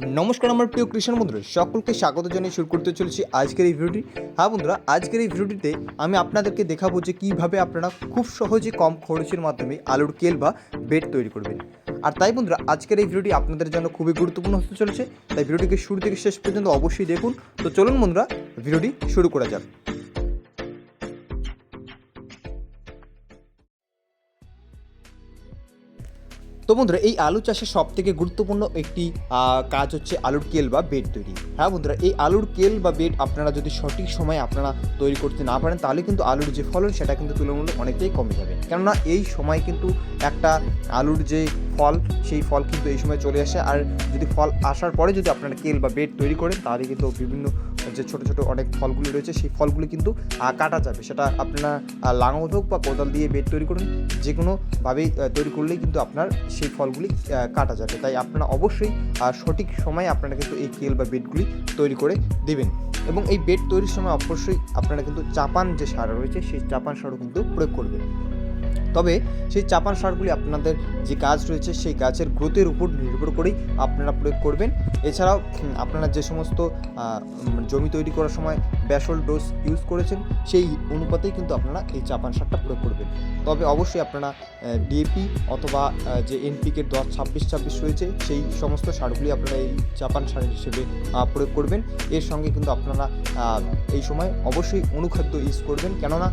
নমস্কার, আমার প্রিয় কৃষণ বন্ধুরা। সকলকে স্বাগত জানিয়ে শুরু করতে চলেছি আজকের এই ভিডিওটি। হ্যাঁ বন্ধুরা, আজকের এই ভিডিওটিতে আমি আপনাদেরকে দেখাবো যে কীভাবে আপনারা খুব সহজে কম খরচের মাধ্যমে আলুর কেল বা বেড তৈরি করবেন। আর তাই বন্ধুরা, আজকের এই ভিডিওটি আপনাদের জন্য খুবই গুরুত্বপূর্ণ হতে চলেছে। তাই ভিডিওটিকে শুরু থেকে শেষ পর্যন্ত অবশ্যই দেখুন। তো চলুন বন্ধুরা, ভিডিওটি শুরু করা যাক। তো বন্ধুরা, এই আলু চাষের সব থেকে গুরুত্বপূর্ণ একটি কাজ হচ্ছে আলুর কেল বা বেড তৈরি। হ্যাঁ বন্ধুরা, এই আলুর কেল বা বেড আপনারা যদি সঠিক সময়ে আপনারা তৈরি করতে না পারেন, তাহলে কিন্তু আলুর যে ফলন, সেটা কিন্তু তুলনামূলক অনেকটাই কমে যাবে। কেননা এই সময় কিন্তু একটা আলুর যে ফল, সেই ফল কিন্তু এই সময় চলে আসে। আর যদি ফল আসার পরে যদি আপনারা কেল বা বেড তৈরি করেন, তাহলে কিন্তু বিভিন্ন যে ছোটো ছোটো অনেক ফলগুলি রয়েছে, সেই ফলগুলি কিন্তু কাটা যাবে। সেটা আপনার লাঙল হোক বা কোদাল দিয়ে বেড তৈরি করুন যে কোনোভাবেই তৈরি করলেই কিন্তু আপনার সেই ফলগুলি কাটা যাবে। তাই আপনারা অবশ্যই সঠিক সময়ে আপনারা কিন্তু এই কেল বা বেডগুলি তৈরি করে দেবেন। এবং এই বেড তৈরির সময় অবশ্যই আপনারা কিন্তু চাপান যে সার রয়েছে, সেই চাপান সারও কিন্তু প্রয়োগ করবেন। তবে সেই চাপান সারগুলি আপনাদের যে গাছ রয়েছে সেই গাছের গ্রোথের উপর নির্ভর করেই আপনারা প্রয়োগ করবেন। এছাড়াও আপনারা যে সমস্ত জমি তৈরি করার সময় ব্যাসল ডোজ ইউজ করেছেন, সেই অনুপাতেই কিন্তু আপনারা এই চাপান সারটা প্রয়োগ করবেন। তবে অবশ্যই আপনারা ডিএপি অথবা যে এনপিকে দশ ছাব্বিশ ছাব্বিশ রয়েছে, সেই সমস্ত সারগুলি আপনারা এই চাপান সার হিসেবে প্রয়োগ করবেন। এর সঙ্গে কিন্তু আপনারা এই সময় অবশ্যই অনুখাদ্য ইউজ করবেন। কেননা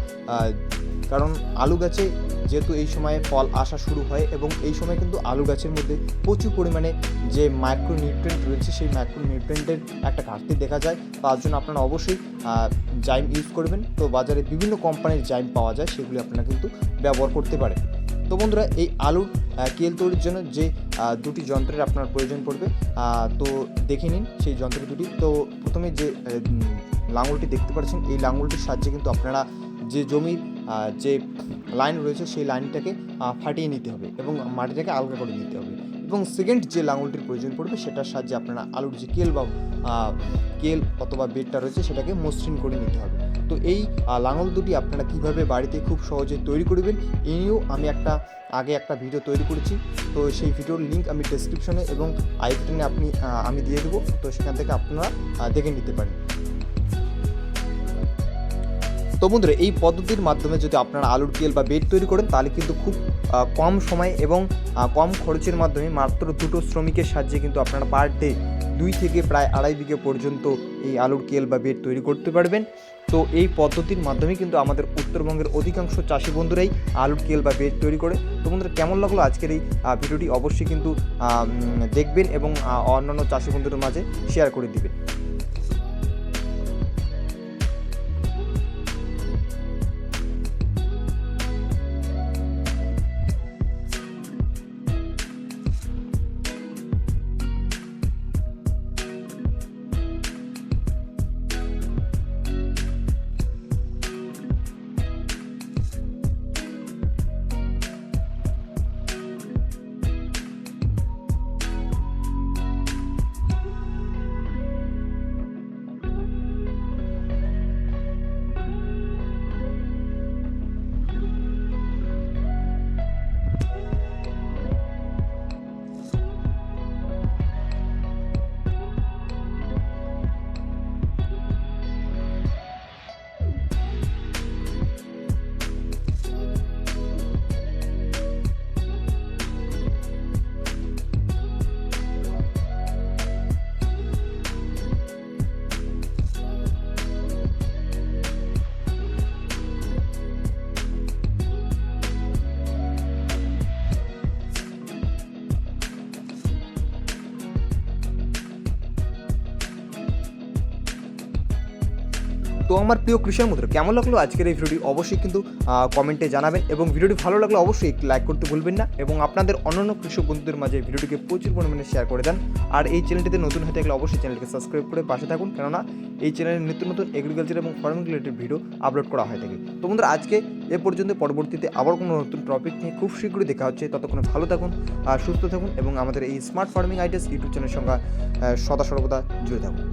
কারণ আলু গাছে যেহেতু এই সময়ে ফল আসা শুরু হয় এবং এই সময় কিন্তু আলু গাছের মধ্যে প্রচুর পরিমাণে যে মাইক্রো নিউট্রেন্ট রয়েছে সেই মাইক্রো নিউট্রেন্টের একটা ঘাটতি দেখা যায়। তার জন্য আপনারা অবশ্যই জাইম ইউজ করবেন। তো বাজারে বিভিন্ন কোম্পানির জাইম পাওয়া যায়, সেগুলি আপনারা কিন্তু ব্যবহার করতে পারেন। তো বন্ধুরা, এই আলুর কেল তৈরির জন্য যে দুটি যন্ত্রের আপনার প্রয়োজন পড়বে তো দেখে নিন সেই যন্ত্র দুটি। তো প্রথমে যে লাঙলটি দেখতে পাচ্ছেন, এই লাঙলটির সাহায্যে কিন্তু আপনারা যে জমির যে লাইন রয়েছে সেই লাইনটাকে ফাটিয়ে নিতে হবে এবং মাটিটাকে আলগা করে নিতে হবে। এবং সেকেন্ড যে লাঙলটির প্রয়োজন পড়বে, সেটার সাহায্যে আপনারা আলুর যে কেল বা কেল অথবা বেডটা রয়েছে, সেটাকে মসৃণ করে নিতে হবে। তো এই লাঙল দুটি আপনারা কীভাবে বাড়িতে খুব সহজে তৈরি করবেন এই নিয়েও আমি একটা, আগে একটা ভিডিও তৈরি করেছি। তো সেই ভিডিওর লিঙ্ক আমি ডেসক্রিপশনে এবং আই বাটনে আপনি আমি দিয়ে দেবো। তো সেখান থেকে আপনারা দেখে নিতে পারেন। তো বন্ধুরা, এই পদ্ধতির মাধ্যমে যদি আপনারা আলুর তেল বা বেড তৈরি করেন, তাহলে কিন্তু খুব কম সময় এবং কম খরচের মাধ্যমে মাত্র দুটো শ্রমিকের সাহায্যে কিন্তু আপনারা পার ডে দুই থেকে প্রায় আড়াই বিঘে পর্যন্ত এই আলুর কেল বা বেড তৈরি করতে পারবেন। তো এই পদ্ধতির মাধ্যমে কিন্তু আমাদের উত্তরবঙ্গের অধিকাংশ চাষি বন্ধুরাই আলুর কেল বা বেড তৈরি করে। তো বন্ধুরা, কেমন লাগল আজকের এই ভিডিওটি? অবশ্যই কিন্তু দেখবেন এবং অন্যান্য চাষি বন্ধুদের মাঝে শেয়ার করে দিবেন। তো আমার প্রিয় কৃষক বন্ধুরা কেমন লাগল আজকের এই ভিডিওটি? অবশ্যই কিন্তু কমেন্টে জানাবেন এবং ভিডিওটি ভালো লাগলে অবশ্যই লাইক করতে ভুলবেন না এবং আপনাদের অন্যান্য কৃষক বন্ধুদের মাঝে ভিডিওটিকে প্রচুর পরিমাণে শেয়ার করে দেন। আর এই চ্যানেলটিতে নতুন হয়ে থাকলে অবশ্যই চ্যানেলটিকে সাবস্ক্রাইব করে পাশে থাকুন। কেননা, এই চ্যানেলে নিত্য নতুন এগ্রিকালচার এবং ফার্মিং রিলেটেড ভিডিও আপলোড করা হয়ে থাকে। তো বন্ধুরা, আজকে এ পর্যন্ত, পরবর্তীতে আবার কোনো নতুন টপিক নিয়ে খুব শীঘ্রই দেখা হচ্ছে। ততক্ষণে ভালো থাকুন, আর সুস্থ থাকুন এবং আমাদের এই স্মার্ট ফার্মিং আইডিয়াস ইউটিউব চ্যানেলের সঙ্গে সদা সর্বদা জুড়ে থাকুন।